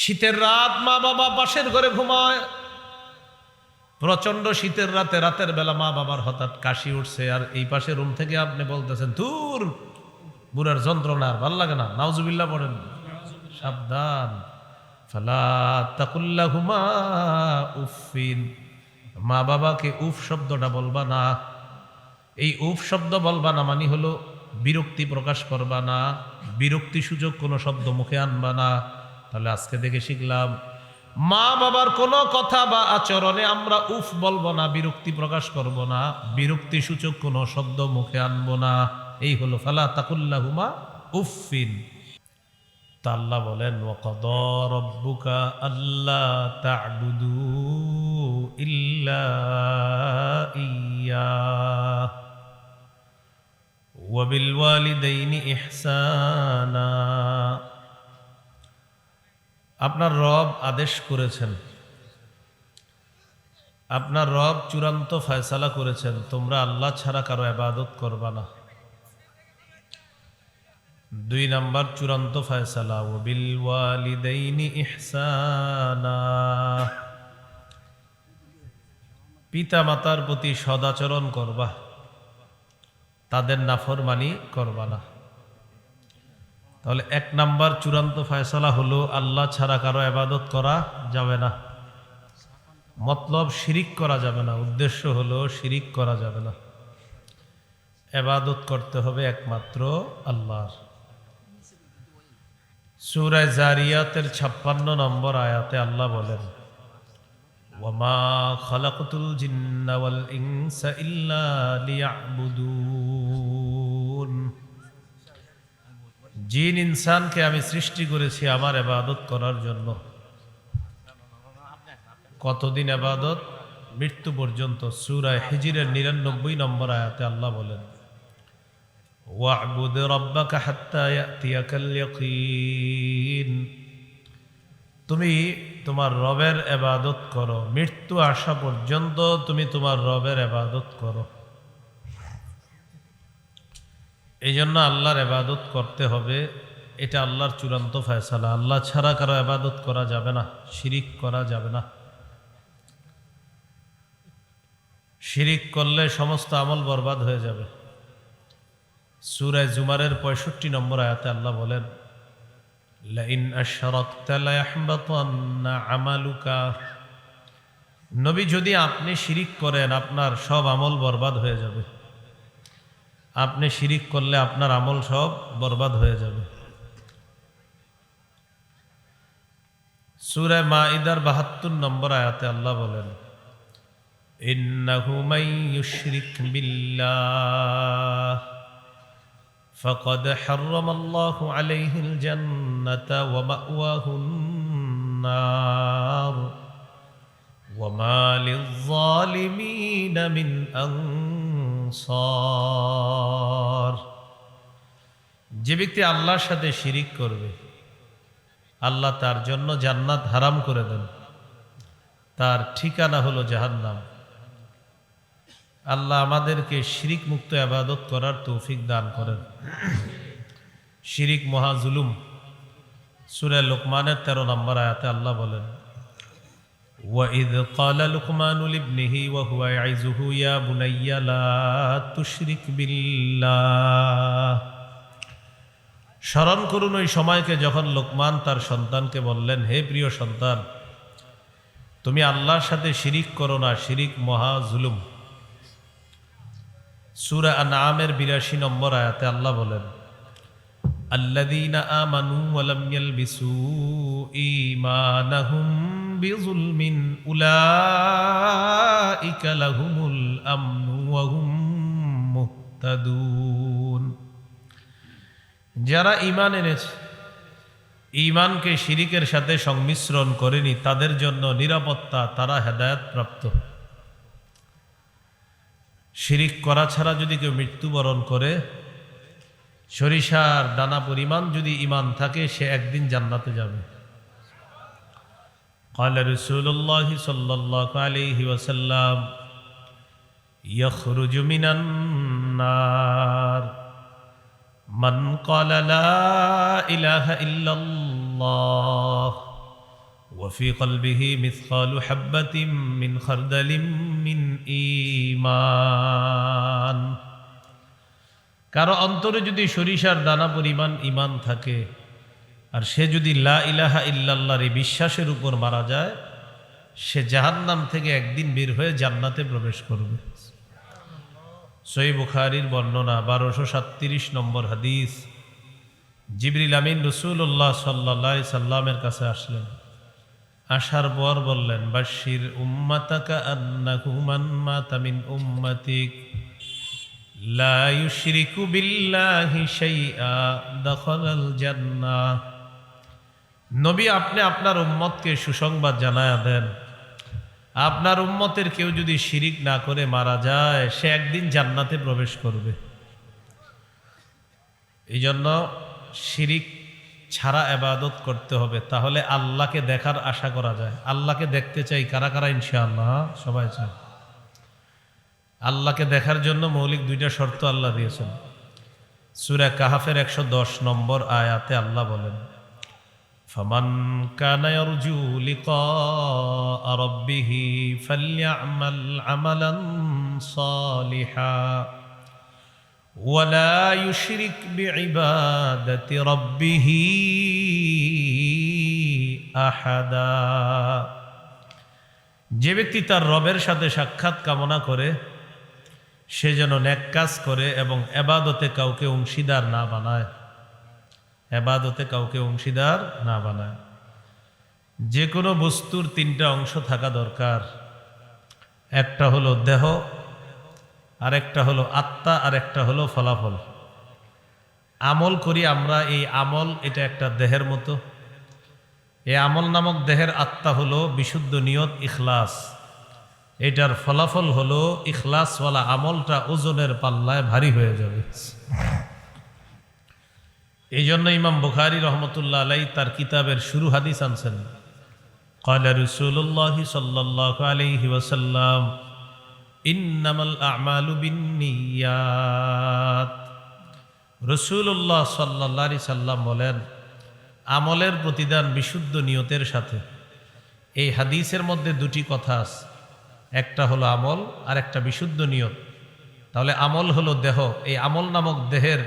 শীতের রাত মা বাবা পাশের ঘরে ঘুমায়। প্রচণ্ড শীতের রাতে, রাতের বেলা মা বাবার হঠাৎ কাশি উঠছে আর এই পাশে রুম থেকে আপনি বলতেছেন দূর বুড়ার যন্ত্রণা, ভালো লাগে না, নাউজুবিল্লাহ পড়েন। সাবধান। ফালা তাকুল্লা হুমা উফিন মা বাবাকে উফ শব্দটা বলবা না। এই উফ শব্দ বলবা না মানে হলো বিরক্তি প্রকাশ করবা না, বিরক্তি সুযোগ কোনো শব্দ মুখে আনবা না। তাহলে আজকে দেখে শিখলাম, মা বাবার কোনো কথা বা আচরণে আমরা উফ বলব না, বিরক্তি প্রকাশ করব না, বিরক্তি সূচক কোনো শব্দ মুখে আনব না। এই হলো ফালা তাকুল্লাহুমা উফিন তা আল্লাহ বলেন রব্বুকা আল্লাহ তা'বুদু ইল্লা ইয়্যা ওয়াবিল ওয়ালিদাইনি আপনার রব আদেশ করেছেন। আপনার রব চূড়ান্ত ফয়সালা করেছেন। তোমরা আল্লাহ ছাড়া কারও আবাদত করবা না। দুই নাম্বার, চূড়ান্ত ফয়সালা। ওবিল ওয়ালিদাইনি ইহসানা। পিতা মাতার প্রতি সদাচরণ করবা। তাদের নাফরমানি করবা না। তাহলে এক নাম্বার চূড়ান্ত ফয়সালা হলো, আল্লাহ ছাড়া কারও আবাদত করা যাবে না। মতলব শিরিক করা যাবে না, উদ্দেশ্য হলো শিরিক করা যাবে না। আবাদত করতে হবে একমাত্র আল্লাহর। সুরায় জারিয়াতের ছাপ্পান্ন নম্বর আয়াতে আল্লাহ বলেন ওয়ামা খালাকতুল জিন্না ওয়াল ইনসা ইল্লা লিয়াবুদুন জিন ইনসানকে আমি সৃষ্টি করেছি আমার আবাদত করার জন্য। কতদিন আবাদত মৃত্যু পর্যন্ত। সুরায় হিজিরের নিরানব্বই নম্বর আয়াতে আল্লাহ বলেন তুমি তোমার রবের এবাদত করো। মৃত্যু আসা পর্যন্ত তুমি তোমার রবের এবাদত করো। এই জন্য আল্লাহর এবাদত করতে হবে। এটা আল্লাহর চূড়ান্ত ফয়সালা। আল্লাহ ছাড়া কারও এবাদত করা যাবে না, শিরিক করা যাবে না। শিরিক করলে সমস্ত আমল বরবাদ হয়ে যাবে। সুরায় জুমারের পঁয়ষট্টি নম্বর আয়াতে আল্লাহ বলেন আমালুকা। নবী, যদি আপনি শিরিক করেন, আপনার সব আমল বরবাদ হয়ে যাবে। আপনি শিরিক করলে আপনার আমল সব বরবাদ হয়ে যাবে সুরে মাইদার বাহাত্তর নম্বর আয়াতে আল্লাহ বলেন ইন্নাহু মান ইউশরিক বিল্লাহ فقد حرم الله عليه الجنة ومأواه النار وما للظالمين من أنصار যে ব্যক্তি আল্লাহর সাথে শিরিক করবে, আল্লাহ তার জন্য জান্নাত হারাম করে দেন। তার ঠিকানা হলো জাহান্নাম। আল্লাহ আমাদেরকে শিরিক মুক্ত আবাদত করার তৌফিক দান করেন। শিরিক মহাজুলুম সুরে লোকমানের তেরো নম্বর আয়াতে আল্লাহ বলেন وَإِذْ قَالَ لُقْمَانُ لِابْنِهِ وَهُوَ يَعِظُهُ يَا بُنَيَّ لَا تُشْرِكْ بِاللَّهِ স্মরণ করুন ওই সময়কে যখন লোকমান তার সন্তানকে বললেন হে প্রিয় সন্তান তুমি আল্লাহর সাথে শিরিক করো না শিরিক মহা জুলুম সুরা আনামের বিরাশি নম্বর আয়াতে আল্লাহ বলেন ওয়া লাম ইয়ালবিসু ঈমানাহুম বিযুলমিন, উলাইকা লাহুমুল আমনু ওয়া হুম মুহতাদুন। যারা ইমান এনেছে ইমানকে শিরিকের সাথে সংমিশ্রণ করেনি, তাদের জন্য নিরাপত্তা, তারা হেদায়েত প্রাপ্ত শিরিক করা ছাড়া যদি কেউ মৃত্যুবরণ করে সরিষার দানা পরিমাণ যদি ইমান থাকে সে একদিন জান্নাতে যাবে قال رسول الله صلى الله عليه وسلم يخرج من النار من قال لا إله إلا الله وفي قلبه مثقال حبة من خردل من إيمان কারও অন্তরে যদি সরিষার দানা পরিমাণ ইমান থাকে, আর সে যদি লা ইলাহা ইল্লাল্লাহর এই বিশ্বাসের উপর মারা যায়, সে জাহান্নাম থেকে একদিন বের হয়ে জান্নাতে প্রবেশ করবে। সই বুখারির বর্ণনা, বারোশো সাতত্রিশ নম্বর হাদিস। জিবরিল আমিন রসুল্লাহ সাল্লা সাল্লামের কাছে আসলেন। আসার পর বললেন বাশির উম্মাতাকা আন্নাহু মান মাতা মিন উম্মাতিক। নবী, আপনি আপনার উম্মতকে সুসংবাদ জানায়া দেন। আপনার উম্মতের কেউ যদি শিরিক না করে মারা যায়, সে একদিন জান্নাতে প্রবেশ করবে। এই জন্য শিরিক ছাড়া এবাদত করতে হবে, তাহলে আল্লাহকে দেখার আশা করা যায়। আল্লাহকে দেখতে চাই কারা কারা, ইনশাআল্লাহ? সবাই চায়। আল্লাহকে দেখার জন্য মৌলিক দুইটা শর্ত আল্লাহ দিয়েছেন সুরা কাহাফের একশো দশ নম্বর আয়াতে আল্লাহ বলেন فمن كان يرجو لقاء ربه فليعمل عملا صالحا ولا يشرك بعبادة ربه أحدا যে ব্যক্তি তার রবের সাথে সাক্ষাৎ কামনা করে সে যেন ন্যাক কাজ করে এবং এবাদতে কাউকে অংশীদার না বানায়। এবাদতে কাউকে অংশীদার না বানায়। যে কোনো বস্তুর তিনটা অংশ থাকা দরকার। একটা হলো দেহ, আরেকটা হলো আত্মা আর একটা হলো ফলাফল। আমল করি আমরা, এই আমল এটা একটা দেহের মতো। এই আমল নামক দেহের আত্মা হলো বিশুদ্ধ নিয়ত, ইখলাস। এটার ফলাফল হলো ইখলাসওয়ালা আমলটা ওজনের পাল্লায় ভারী হয়ে যাবে এই জন্য ইমাম বুখারি রহমতুল্লাহ আলাই তার কিতাবের শুরু হাদিস আনছেন قال رسول الله صلى الله عليه وسلم إنما الأعمال بالنيات রসুল্লাহ সাল্লাহ সাল্লাম বলেন আমলের প্রতিদান বিশুদ্ধ নিয়তের সাথে এই হাদিসের মধ্যে দুটি কথা আছে একটা হলো আমল আর একটা বিশুদ্ধ নিয়ত। তাহলে আমল হলো দেহ, এই আমল নামক দেহের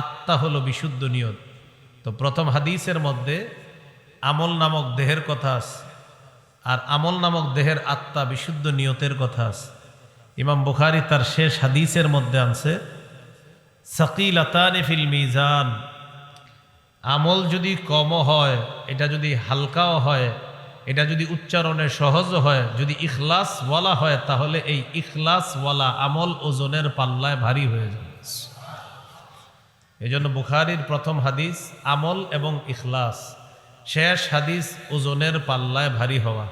আত্মা হলো বিশুদ্ধ নিয়ত। তো প্রথম হাদিসের মধ্যে আমল নামক দেহের কথা আছে, আর আমল নামক দেহের আত্মা বিশুদ্ধ নিয়তের কথা আছে। ইমাম বুখারি তার শেষ হাদিসের মধ্যে আনছে সাকিল ফিল মিজান আমল যদি কম হয়, এটা যদি হালকাও হয় এটা যদি উচ্চারণে সহজ হয়, যদি ইখলাস ওয়ালা হয়, তাহলে এই ইখলাস ওয়ালা আমল ওজনের পাল্লায় ভারী হয়ে যাবে। এই জন্য বুখারির প্রথম হাদিস, আমল এবং ইখলাস। শেষ হাদিস ওজনের পাল্লায় ভারী হওয়া।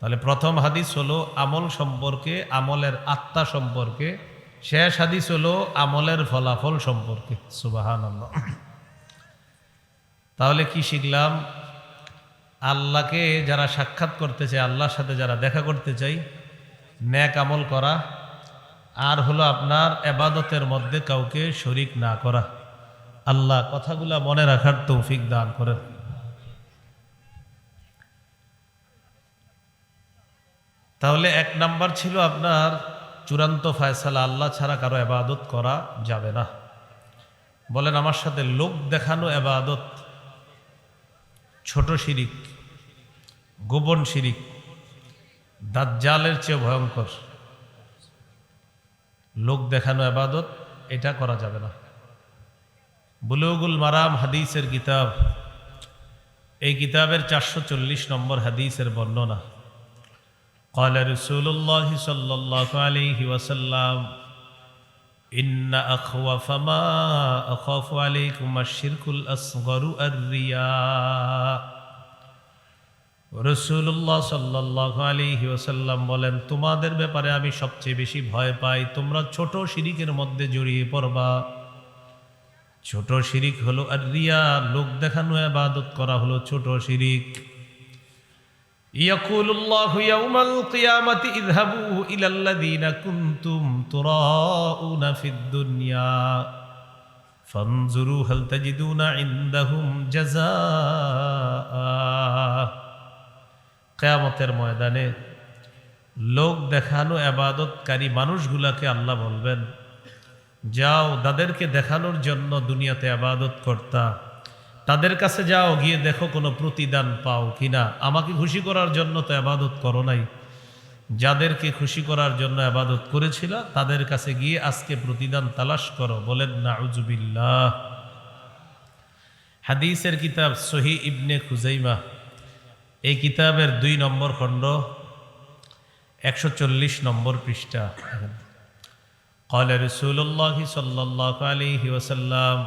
তাহলে প্রথম হাদিস হলো আমল সম্পর্কে, আমলের আত্মা সম্পর্কে। শেষ হাদিস হলো আমলের ফলাফল সম্পর্কে। সুবাহান তাহলে কি শিখলাম? আল্লাহকে যারা সাক্ষাৎ করতে চায়, আল্লাহর সাথে যারা দেখা করতে চাই ন্যাক আমল করা আর হলো আপনার এবাদতের মধ্যে কাউকে শরিক না করা। আল্লাহ কথাগুলা মনে রাখার তৌফিক দান করেন। তাহলে এক নাম্বার ছিল আপনার চূড়ান্ত ফায়সালা, আল্লাহ ছাড়া কারও এবাদত করা যাবে না। বলেন, আমার সাথে লোক দেখানো এবাদত ছোট শিরিক গোপন শিরিক দাজ্জালের চেয়ে ভয়ঙ্কর লোক দেখানো এবাদত এটা করা যাবে না বুলুগুল মারাম হাদিসের কিতাব এই কিতাবের চারশো চল্লিশ নম্বর হাদিসের বর্ণনা قال رسول الله صلى الله عليه وسلم ইন্না আর-রিয়া বলেন, তোমাদের ব্যাপারে আমি সবচেয়ে বেশি ভয় পাই। তোমরা ছোট শিরিকের মধ্যে জড়িয়ে পড়বা। ছোট শিরিক হলো আর রিয়া লোক দেখানো আবাদত করা হলো ছোট শিরিক। يقول الله يوم القيامة اذهبوا إلى الذين كنتم تراءون في الدنيا فانظروا هل تجدون عندهم جزاء কেয়ামতের ময়দানে লোক দেখানো আবাদতকারী মানুষগুলাকে আল্লাহ বলবেন যাও তাদেরকে দেখানোর জন্য দুনিয়াতে আবাদত কর্তা তাদের কাছে যাও গিয়ে দেখো কোনো প্রতিদান পাও কিনা আমাকে খুশি করার জন্য তো আবাদত করো নাই যাদেরকে খুশি করার জন্য আবাদত করেছিল তাদের কাছে গিয়ে আজকে প্রতিদান তালাশ করো বলেন না উজুবিল্লাহ হাদিসের কিতাব সহি ইবনে খুজাইমা এই কিতাবের দুই নম্বর খণ্ড একশো চল্লিশ নম্বর পৃষ্ঠা قال رسول الله صلى الله عليه وسلم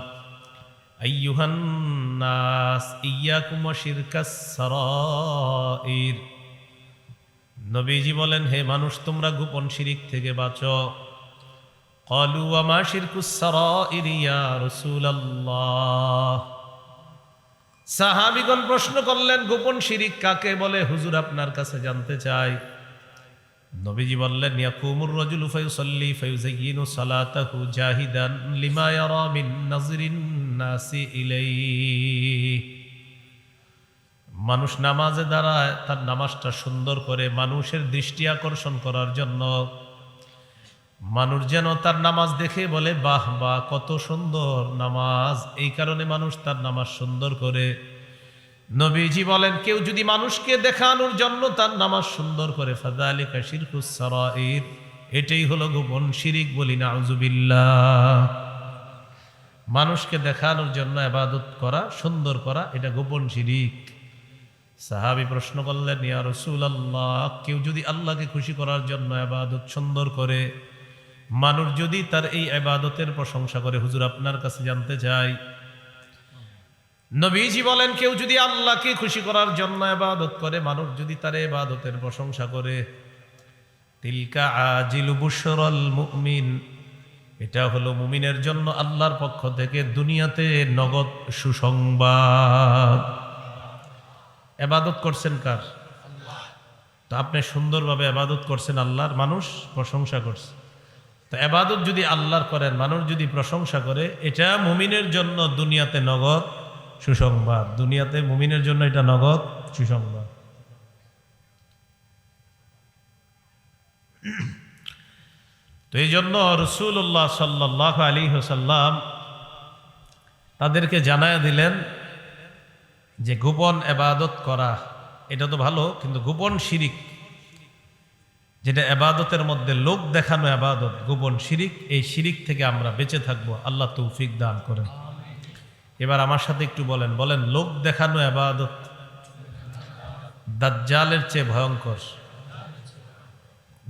আইয়ুহান্নাস, ইয়াকুম শিরকাস নবীজি বলেন, হে মানুষ, তোমরা গোপন শিরিক থেকে বাঁচো। কলু আমা শিরকুস সারাইর ইয়া রাসূলুল্লাহ। সাহাবিগণ প্রশ্ন করলেন, গোপন শিরিক কাকে বলে? হুজুর আপনার কাছে জানতে চাই। নবীজি বললেন, ইয়াকুমুর রাজুলু ফায়ুসাল্লি ফায়ুজাইয়িনু সালাতাহু জাহিদান লিমা ইয়ারা মিন নাযরিন নাসি ইলাইহি মানুষ নামাজে দাঁড়ায়, তার নামাজটা সুন্দর করে মানুষের দৃষ্টি আকর্ষণ করার জন্য। মানুষ যেন তার নামাজ দেখে বলে, বাহ বাহ, কত সুন্দর নামাজ। এই কারণে মানুষ তার নামাজ সুন্দর করে। নবীজি বলেন, কেউ যদি মানুষকে দেখানোর জন্য তার নামাজ সুন্দর করে ফাদা আলী কাশির এটাই হলো গোপন শিরিক বলি না আউজুবিল্লাহ মানুষকে দেখানোর জন্য আবাদত করা, সুন্দর করা, এটা গোপন শিরিক। সাহাবি প্রশ্ন করলেন, ইয়া রসুল আল্লাহ কেউ যদি আল্লাহকে খুশি করার জন্য আবাদত সুন্দর করে, মানুষ যদি তার এই আবাদতের প্রশংসা করে, হুজুর আপনার কাছে জানতে চাই। নবীজি বলেন, কেউ যদি আল্লাহকে খুশি করার জন্য আবাদত করে, মানুষ যদি তার এবাদতের প্রশংসা করে। তিলকা আজিল বুশরল মুমিন এটা হলো মুমিনের জন্য আল্লাহর পক্ষ থেকে দুনিয়াতে নগদ সুসংবাদ। এবাদত করছেন কার? তো আপনি সুন্দরভাবে আবাদত করছেন আল্লাহর মানুষ, প্রশংসা করছে। তো আবাদত যদি আল্লাহর করেন, মানুষ যদি প্রশংসা করে, এটা মুমিনের জন্য দুনিয়াতে নগদ সুসংবাদ। দুনিয়াতে মুমিনের জন্য এটা নগদ সুসংবাদ। তো এই জন্য রসুল্লাহ সাল্লাহ আলী হোসাল্লাম তাদেরকে জানায় দিলেন যে গোপন এবাদত করা, এটা তো ভালো, কিন্তু গোপন শিরিক, যেটা এবাদতের মধ্যে লোক দেখানো আবাদত গোপন শিরিক, এই শিরিক থেকে আমরা বেঁচে থাকব, আল্লাহ তৌফিক দান করেন। এবার আমার সাথে একটু বলেন বলেন, লোক দেখানো আবাদত দাজ্জালের চেয়ে ভয়ঙ্কর।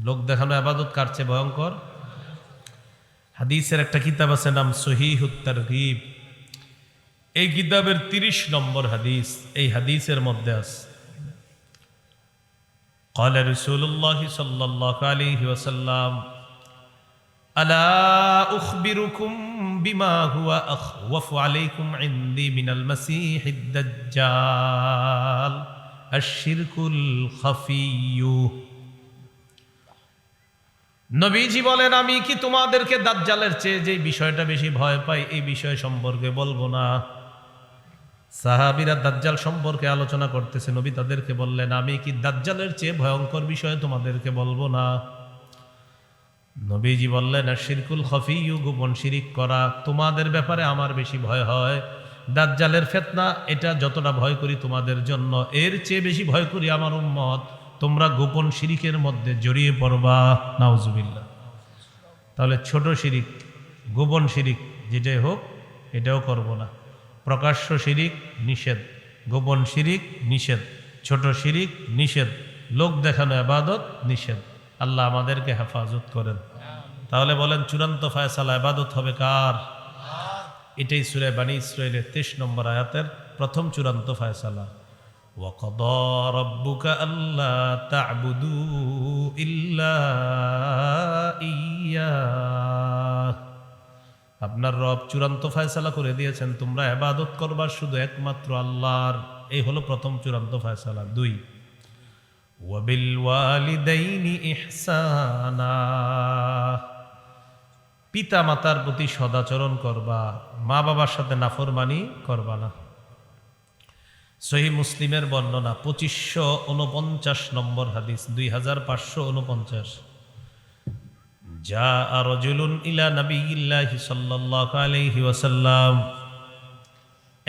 লোক দেখানো আবাদত কার চেয়ে ভয়ঙ্কর? হাদিসের একটা কিতাব আছে নাম সহিহুত্তার গিব এই কিতাবের তিরিশ নম্বর হাদিস এই হাদিসের মধ্যে আছে قال رسول الله صلى الله عليه وسلم ألا أخبركم بما هو أخوف عليكم عندي من المسيح الدجال الشرك الخفي নবীজি বলেন, আমি কি তোমাদেরকে দাজ্জালের চেয়ে যে বিষয়টা বেশি ভয় পাই, এই বিষয় সম্পর্কে বলব না। সাহাবিরা দাজ্জাল সম্পর্কে আলোচনা করতেছে। নবী তাদেরকে বললেন, আমি কি দাজ্জালের চেয়ে ভয়ঙ্কর বিষয় তোমাদেরকে বলব না? নবীজি বললেন শিরকুল খফিউ গোপন শিরিক করা তোমাদের ব্যাপারে আমার বেশি ভয় হয়। দাজ্জালের ফেতনা, এটা যতটা ভয় করি তোমাদের জন্য, এর চেয়ে বেশি ভয় করি আমার উম্মত। তোমরা গোপন শিরিকের মধ্যে জড়িয়ে পড়বা নাউজুবিল্লা তাহলে ছোট শিরিক, গোপন শিরিক যেটাই হোক, এটাও করব না। প্রকাশ্য শিরিক, নিষেধ। গোপন শিরিক, নিষেধ। ছোট শিরিক, নিষেধ। লোক দেখানো আবাদত, নিষেধ। আল্লাহ আমাদেরকে হেফাজত করেন। তাহলে বলেন, চূড়ান্ত ফায়সালা আবাদত হবে কার? এটাই সুরে বাণী ইসরায়েলের তেইশ নম্বর আয়াতের প্রথম চূড়ান্ত ফায়সালা। وقضى ربك ألا تعبدوا إلا إياه আপনার রব চূড়ান্ত ফয়সালা করে দিয়েছেন তোমরা এবাদত করবার শুধু একমাত্র আল্লাহর এই হলো প্রথম চূড়ান্ত ফয়সালা দুই ওয়াবিল ওয়ালিদাইনি ইহসানা পিতা মাতার প্রতি সদাচরণ করবা মা বাবার সাথে নাফরমানি করবা না সহি মুসলিমের বর্ণনা পঁচিশশো উনপঞ্চাশ নম্বর হাদিস, দুই হাজার পাঁচশো উনপঞ্চাশ যা রজুলুন ইলা নবীল্লাহি সাল্লাল্লাহু আলাইহি ওয়াসাল্লাম।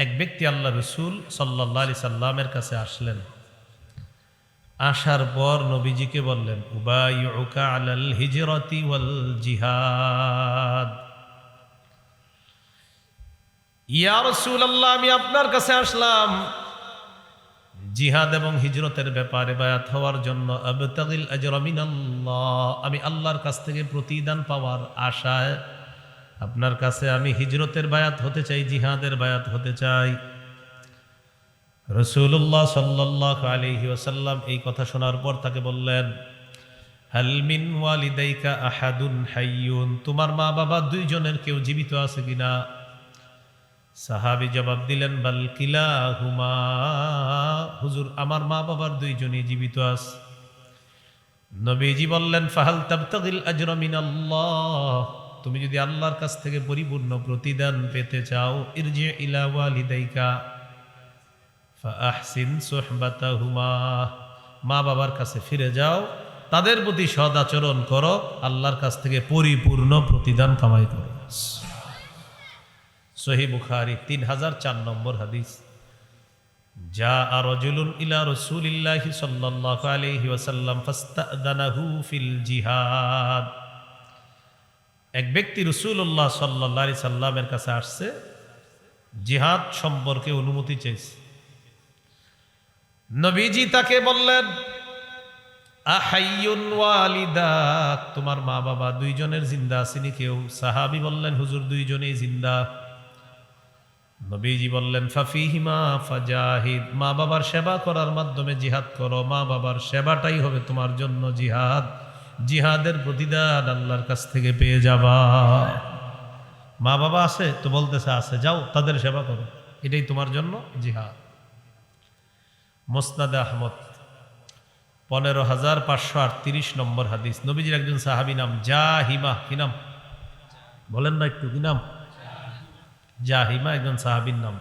এক ব্যক্তি আল্লাহ রসুল সাল্লাহ আলি সাল্লামের কাছে আসলেন। আসার পর নবীজিকে বললেন, উবাইউকা আলাল হিজরতি ওয়াল জিহাদ। ইয়া রাসূলুল্লাহ, আমি আপনার কাছে আসলাম। জিহাদ এবং হিজরতের ব্যাপারে বায়াত হওয়ার জন্য আমি আল্লাহর কাছ থেকে প্রতিদান পাওয়ার আশায় আপনার কাছে আমি হিজরতের বায়াত হতে চাই, জিহাদের বায়াত হতে চাই। রসুল্লাহ সাল্লাহ আলহি ওসাল্লাম এই কথা শোনার পর তাকে বললেন হালমিন ওয়ালিদাইকা আহাদুন হাইয়ুন তোমার মা বাবা দুইজনের কেউ জীবিত আছে কিনা? সাহাবি জবাব দিলেন, বাল কিলা হুমা হুজুর, আমার মা বাবার দুইজনই জীবিত আছে। নবীজি বললেন, ফাহাল তাবতাগিল আজরা মিনাল্লাহ। তুমি যদি আল্লাহর কাছ থেকে পরিপূর্ণ প্রতিদান পেতে চাও, ইরজি ইলা ওয়ালিদাইকা। ফাহসিন সুহবাতাহুমা। মা বাবার কাছে ফিরে যাও, তাদের প্রতি সদ আচরণ করো, আল্লাহর কাছ থেকে পরিপূর্ণ প্রতিদান কামাই করো। সহি বুখারি তিন হাজার চার নম্বর হাদিস। যা রজুলুন ইলা রসুলিল্লাহি সাল্লাল্লাহু আলাইহি ওয়াসাল্লাম ফিল জিহাদ। এক ব্যক্তি রসুল্লাহ সাল্লাহ সাল্লামের কাছে আসছে, জিহাদ সম্পর্কে অনুমতি চেয়েছে নবীজি তাকে বললেন, আহাইয়ুন ওয়ালিদাক তোমার মা বাবা দুইজনের জিন্দা আসেনি কেউ? সাহাবি বললেন, হুজুর দুইজনেই জিন্দা। নবীজি বললেন, ফাফিহিমা ফাজাহিদ, মা বাবার সেবা করার মাধ্যমে জিহাদ করো। মা বাবার সেবাটাই হবে তোমার জন্য জিহাদ। জিহাদের প্রতিদান আল্লাহর কাছ থেকে পেয়ে যাবা। মা বাবা আছে তো বলতেছে, আছে, যাও, তাদের সেবা করো। এটাই তোমার জন্য জিহাদ। মোসনাদ আহমদ, পনেরো হাজার পাঁচশো আটত্রিশ নম্বর হাদিস। নবীজির একজন সাহাবি নাম জাহিমা। কি নাম? বলেন না একটু, কি নাম? জাহিমা একজন সাহাবির নাম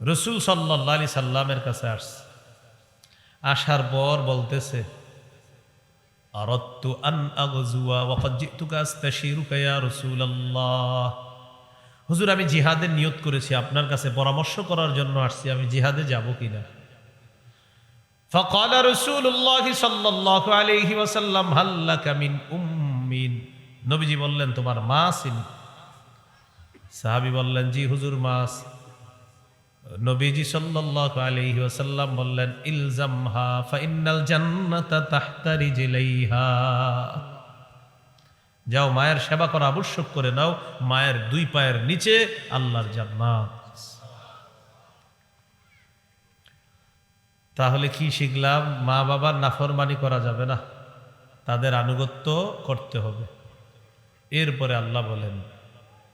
রসুল সাল্লাহ আলি সাল্লামের কাছে আসছে আসার পর বলতেছে আরত্তু আন আগজুয়া ওয়াকাদ জিতুকা আস্তাশিরুকা ইয়া রাসূলুল্লাহ হুজুর আমি জিহাদের নিয়ত করেছি আপনার কাছে পরামর্শ করার জন্য আসছি আমি জিহাদে যাব কিনা فقال رسول الله صلى الله عليه وسلم هل لك من أم নবীজি বললেন তোমার মা সিনি সাহাবি বললেন, জি হুজুর মাস নবীজি সাল্লাল্লাহু আলাইহি ওয়াসাল্লাম বললেন, ইলজামহা ফাইন্নাল জান্নাতা তাহতা যাও, মায়ের সেবা করা আবশ্যক করে নাও, মায়ের দুই পায়ের নিচে আল্লাহর জান্নাত। তাহলে কি শিখলাম, মা বাবার নাফরমানি করা যাবে না, তাদের আনুগত্য করতে হবে। এরপরে আল্লাহ বলেন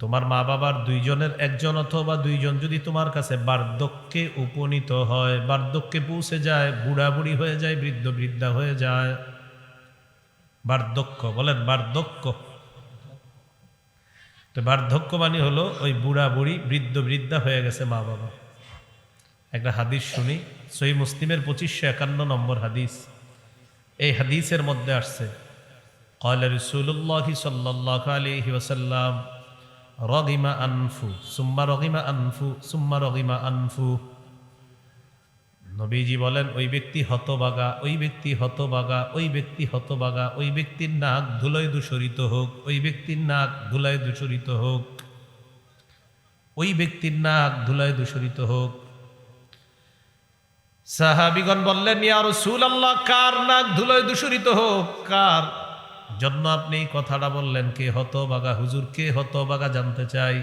তোমার মা বাবার দুইজনের একজন অথবা দুইজন যদি তোমার কাছে বার্ধক্যে উপনীত হয়, বার্ধক্যে পৌঁছে যায়, বুড়াবুড়ি হয়ে যায়, বৃদ্ধ বৃদ্ধা হয়ে যায়। বার্ধক্য, বলেন বার্ধক্য। তো বার্ধক্য মানে হলো ওই বুড়া বুড়ি বৃদ্ধ বৃদ্ধা হয়ে গেছে মা বাবা। একটা হাদিস শুনি সই মুসলিমের পঁচিশশো একান্ন নম্বর হাদিস। এই হাদিসের মধ্যে আসছে কয়লা রসুল্লাহ সাল্লাহ আলী ওসাল্লাম রগিমা আনফু, সুম্মা রগিমা আনফু, সুম্মা রগিমা আনফু। নবীজি বলেন, ওই ব্যক্তি হতবাগা, ওই ব্যক্তি হতবাগা, ওই ব্যক্তি হতবাগা, ওই ব্যক্তির নাক ধুলোয় দূষরিত হোক, ওই ব্যক্তির নাক ধুলায় দূষরিত হোক, ওই ব্যক্তির নাক ধুলায় দূষরিত হোক। সাহাবিগণ বললেন, ইয়া সুল আল্লাহ কার নাক ধুলোয় দূষরিত হোক, কার জন্য আপনি এই কথাটা বললেন, কে হতবাগা হুজুর, কে হতবাগা জানতে চাই?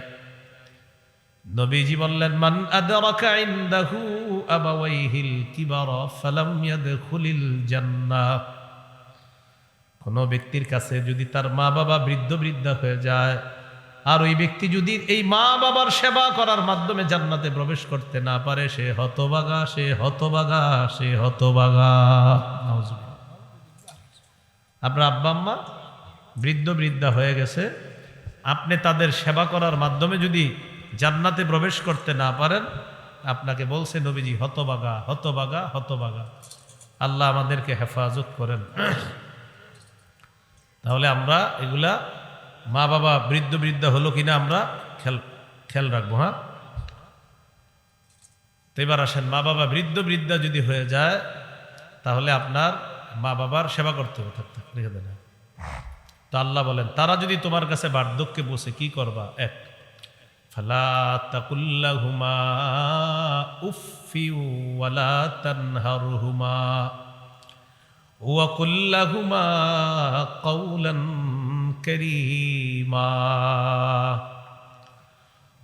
নবীজি বললেন, মান আদরাকা কোনো ব্যক্তির কাছে যদি তার মা বাবা বৃদ্ধ বৃদ্ধা হয়ে যায়, আর ওই ব্যক্তি যদি এই মা বাবার সেবা করার মাধ্যমে জান্নাতে প্রবেশ করতে না পারে, সে হতবাগা সে হতবাগা সে হতবাগা। আপনার আব্বা আম্মা, বৃদ্ধ বৃদ্ধা হয়ে গেছে। আপনি তাদের সেবা করার মাধ্যমে যদি জান্নাতে প্রবেশ করতে না পারেন, আপনাকে বলছে নবীজি, হতবাগা হতবাগা হতবাগা। আল্লাহ আমাদেরকে হেফাজত করেন। তাহলে আমরা এগুলা মা বাবা বৃদ্ধ বৃদ্ধা হলো কিনা আমরা খেল খেয়াল রাখব হ্যাঁ? তো এবার আসেন মা বাবা বৃদ্ধ বৃদ্ধা যদি হয়ে যায়, তাহলে আপনার মা বাবার সেবা করতে হবে থাকতে রেখে দেন তো আল্লাহ বলেন তারা যদি তোমার কাছে বার্ধক্যে বসে কি করবা এক ফালা তাকুল্লাহুমা উফি ওয়ালা তানহারহুমা وقل لهما قولا كريما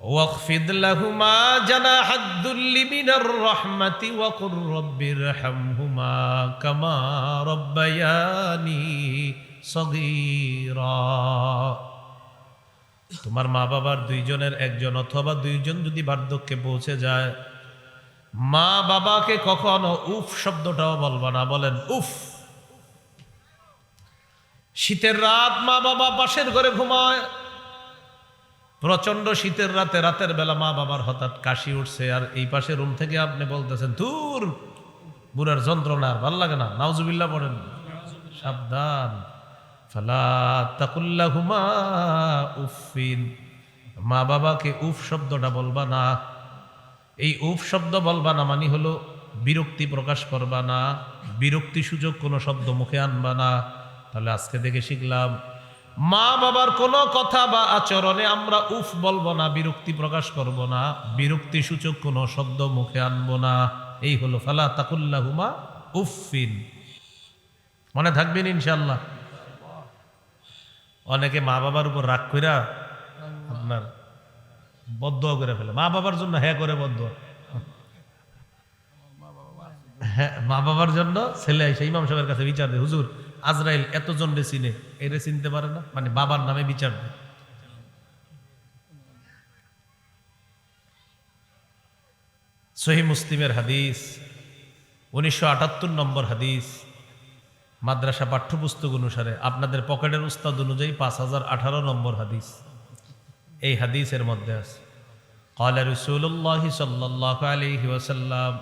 واخفض لهما جناح الذل من الرحمة وقل رب ارحمهما হুমা কামা রব্বায়ানি তোমার মা বাবার দুইজনের একজন অথবা দুইজন যদি বার্ধক্যে পৌঁছে যায়, মা বাবাকে কখনো উফ শব্দটাও বলবা না, বলেন উফ। শীতের রাত মা বাবা পাশের ঘরে ঘুমায় প্রচণ্ড শীতের রাতে, রাতের বেলা মা বাবার হঠাৎ কাশি উঠছে, আর এই পাশে রুম থেকে আপনি বলতেছেন, ধুর বুড়ার যন্ত্রণা আর ভালো লাগে না, নাউজুবিল্লাহ পড়েন। সাবধান। ফালা উফিন মা বাবাকে উফ শব্দটা বলবা না। এই উফ শব্দ বলবা না মানে হলো বিরক্তি প্রকাশ করবা না, বিরক্তি সুযোগ কোনো শব্দ মুখে আনবা না। তাহলে আজকে থেকে শিখলাম, মা বাবার কোনো কথা বা আচরণে আমরা উফ বলব না, বিরক্তি প্রকাশ করব না, বিরক্তি সূচক কোনো শব্দ মুখে আনব না। এই হলো, ফালা তাকুল্লাহুমা উফিন মনে থাকবেন ইনশাল্লাহ অনেকে মা বাবার উপর রাগ কইরা আপনার বদ্ধ করে ফেলে। মা বাবার জন্য হ্যাঁ করে বদ্ধ হ্যাঁ মা বাবার জন্য ছেলে এসে ইমাম সাহেবের কাছে বিচার দেয়, হুজুর, আজরাইল এতজন রে চিনে, এরে চিনতে পারে না? মানে বাবার নামে বিচার দেয়। সহি মুসলিমের হাদিস উনিশশো আটাত্তর নম্বর হাদিস মাদ্রাসা পাঠ্যপুস্তক অনুসারে আপনাদের পকেটের উস্তাদ অনুযায়ী পাঁচ হাজার আঠারো নম্বর হাদিস এই হাদিসের মধ্যে আছে قال رسول الله صلى الله عليه وسلم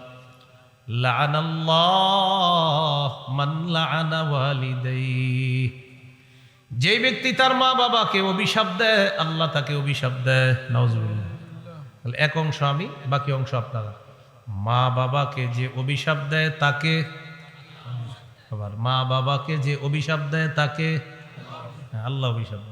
لعن الله من لعن والديه যে ব্যক্তি তার মা বাবাকে অভিশাপ দেয় আল্লাহ তাকে অভিশাপ দেয় নাউজুবিল্লাহ তাহলে এক অংশ আমি বাকি অংশ আপনারা মা বাবাকে যে অভিশাপ দেয় তাকে আবার মা বাবাকে যে অভিশাপ দেয় তাকে আল্লাহ অভিশাপ